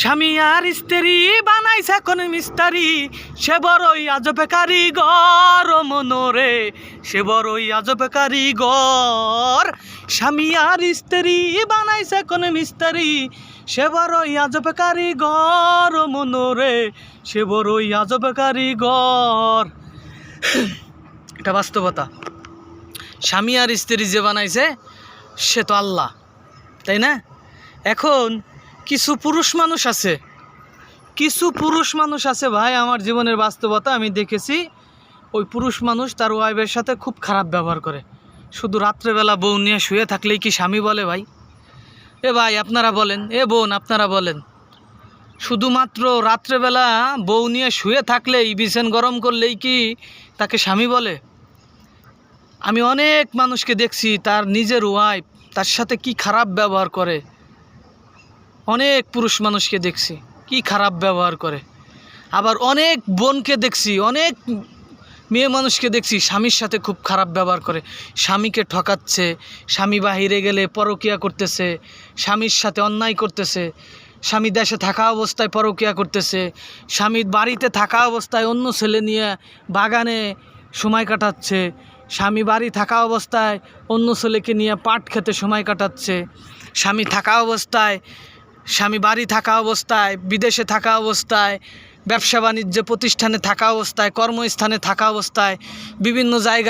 স্বামী আর স্ত্রী বানাইছে এখন মিস্তারি। সে বড়ই আজবে কারিগর মনোরে, সে বড়ই আজবে কারিগর। স্বামী আর স্ত্রী বানাইছে এখন মিস্তারি, সে বড়ই আজবে কারিগর মনোরে, সে বড়ই আজবে কারিগর। এটা বাস্তবতা। স্বামী আর স্ত্রী যে বানাইছে, সে তো আল্লাহ, তাই না? এখন কিছু পুরুষ মানুষ আছে। কিছু পুরুষ মানুষ আছে ভাই, আমার জীবনের বাস্তবতা আমি দেখেছি। ওই পুরুষ মানুষ তার ওয়াইফের সাথে খুব খারাপ ব্যবহার করে। শুধু রাত্রেবেলা বউ নিয়ে শুয়ে থাকলেই কি স্বামী বলে ভাই? এ ভাই, আপনারা বলেন, এ বোন, আপনারা বলেন। শুধুমাত্র রাত্রেবেলা বউ নিয়ে শুয়ে থাকলেই, বিছান গরম করলেই কি তাকে স্বামী বলে? আমি অনেক মানুষকে দেখছি, তার নিজের ওয়াইফ তার সাথে কি খারাপ ব্যবহার করে। অনেক পুরুষ মানুষকে দেখছি, কি খারাপ ব্যবহার করে। আবার অনেক বোনকে দেখছি, অনেক মেয়ে মানুষকে দেখছি, স্বামীর সাথে খুব খারাপ ব্যবহার করে। স্বামীকে ঠকাচ্ছে, স্বামী বাহিরে গেলে পরকিয়া করতেছে, স্বামীর সাথে অন্যায় করতেছে, স্বামী দেশে থাকা অবস্থায় পরকিয়া করতেছে, স্বামী বাড়িতে থাকা অবস্থায় অন্য ছেলে নিয়ে বাগানে সময় কাটাচ্ছে, স্বামী বাড়ি থাকা অবস্থায় অন্য ছেলেকে নিয়ে পাট খেতে সময় কাটাচ্ছে, স্বামী থাকা অবস্থায় স্বামী বাড়ি থাকা অবস্থায়, বিদেশে থাকা অবস্থায়, ব্যবসা বাণিজ্য প্রতিষ্ঠানে থাকা অবস্থায়, কর্মস্থানে থাকা অবস্থায়, বিভিন্ন জায়গায়